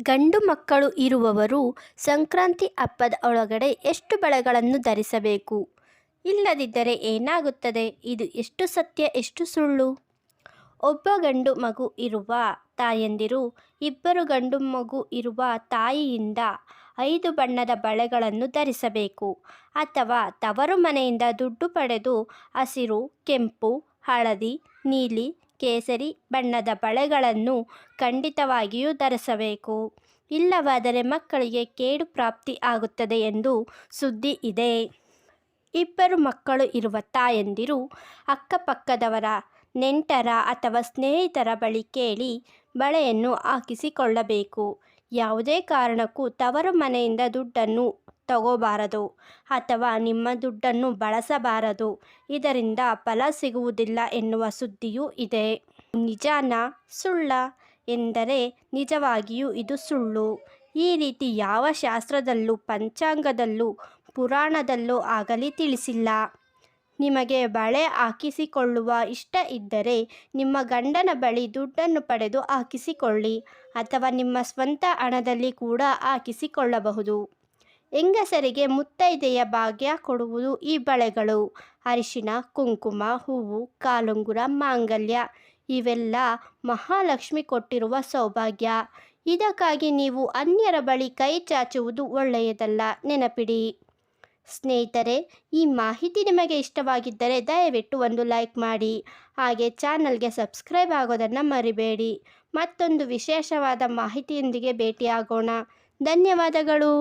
ಗಂಡು ಮಕ್ಕಳು ಇರುವವರು ಸಂಕ್ರಾಂತಿ ಹಬ್ಬದ ಒಳಗಡೆ ಎಷ್ಟು ಬಳೆಗಳನ್ನು ಧರಿಸಬೇಕು? ಇಲ್ಲದಿದ್ದರೆ ಏನಾಗುತ್ತದೆ? ಇದು ಎಷ್ಟು ಸತ್ಯ, ಎಷ್ಟು ಸುಳ್ಳು? ಒಬ್ಬ ಗಂಡು ಮಗು ಇರುವ ತಾಯಂದಿರು, ಇಬ್ಬರು ಗಂಡು ಮಗು ಇರುವ ತಾಯಿಯಿಂದ ಐದು ಬಣ್ಣದ ಬಳೆಗಳನ್ನು ಧರಿಸಬೇಕು. ಅಥವಾ ತವರು ಮನೆಯಿಂದ ದುಡ್ಡು ಪಡೆದು ಹಸಿರು, ಕೆಂಪು, ಹಳದಿ, ನೀಲಿ ಕೇಸರಿ ಬಣ್ಣದ ಬಳೆಗಳನ್ನು ಖಂಡಿತವಾಗಿಯೂ ಧರಿಸಬೇಕು. ಇಲ್ಲವಾದರೆ ಮಕ್ಕಳಿಗೆ ಕೇಡು ಪ್ರಾಪ್ತಿ ಆಗುತ್ತದೆ ಎಂದು ಸುದ್ದಿ ಇದೆ. ಇಬ್ಬರು ಮಕ್ಕಳು ಇರುವ ತಾಯಂದಿರು ಅಕ್ಕಪಕ್ಕದವರ, ನೆಂಟರ ಅಥವಾ ಸ್ನೇಹಿತರ ಬಳಿ ಕೇಳಿ ಬಳೆಯನ್ನು ಹಾಕಿಸಿಕೊಳ್ಳಬೇಕು. ಯಾವುದೇ ಕಾರಣಕ್ಕೂ ತವರು ಮನೆಯಿಂದ ದುಡ್ಡನ್ನು ತಗೋಬಾರದು ಅಥವಾ ನಿಮ್ಮ ದುಡ್ಡನ್ನು ಬಳಸಬಾರದು. ಇದರಿಂದ ಫಲ ಸಿಗುವುದಿಲ್ಲ ಎನ್ನುವ ಸುದ್ದಿಯೂ ಇದೆ. ನಿಜಾನ? ಸುಳ್ಳ ಎಂದರೆ ನಿಜವಾಗಿಯೂ ಇದು ಸುಳ್ಳು. ಈ ರೀತಿ ಯಾವ ಶಾಸ್ತ್ರದಲ್ಲೂ, ಪಂಚಾಂಗದಲ್ಲೂ, ಪುರಾಣದಲ್ಲೂ ಆಗಲಿ ತಿಳಿಸಿಲ್ಲ. ನಿಮಗೆ ಬಳೆ ಹಾಕಿಸಿಕೊಳ್ಳುವ ಇಷ್ಟ ಇದ್ದರೆ ನಿಮ್ಮ ಗಂಡನ ಬಳಿ ದುಡ್ಡನ್ನು ಪಡೆದು ಹಾಕಿಸಿಕೊಳ್ಳಿ ಅಥವಾ ನಿಮ್ಮ ಸ್ವಂತ ಹಣದಲ್ಲಿ ಕೂಡ ಹಾಕಿಸಿಕೊಳ್ಳಬಹುದು. ಹೆಂಗಸರಿಗೆ ಮುತ್ತೈದೆಯ ಭಾಗ್ಯ ಕೊಡುವುದು ಈ ಬಳೆಗಳು. ಅರಿಶಿನ, ಕುಂಕುಮ, ಹೂವು, ಕಾಲುಂಗುರ, ಮಾಂಗಲ್ಯ ಇವೆಲ್ಲ ಮಹಾಲಕ್ಷ್ಮಿ ಕೊಟ್ಟಿರುವ ಸೌಭಾಗ್ಯ. ಇದಕ್ಕಾಗಿ ನೀವು ಅನ್ಯರ ಬಳಿ ಕೈ ಚಾಚುವುದು ಒಳ್ಳೆಯದಲ್ಲ. ನೆನಪಿಡಿ. ಸ್ನೇಹಿತರೆ, ಈ ಮಾಹಿತಿ ನಿಮಗೆ ಇಷ್ಟವಾಗಿದ್ದರೆ ದಯವಿಟ್ಟು ಒಂದು ಲೈಕ್ ಮಾಡಿ. ಹಾಗೆ ಚಾನಲ್ಗೆ ಸಬ್ಸ್ಕ್ರೈಬ್ ಆಗೋದನ್ನು ಮರಿಬೇಡಿ. ಮತ್ತೊಂದು ವಿಶೇಷವಾದ ಮಾಹಿತಿಯೊಂದಿಗೆ ಭೇಟಿಯಾಗೋಣ. ಧನ್ಯವಾದಗಳು.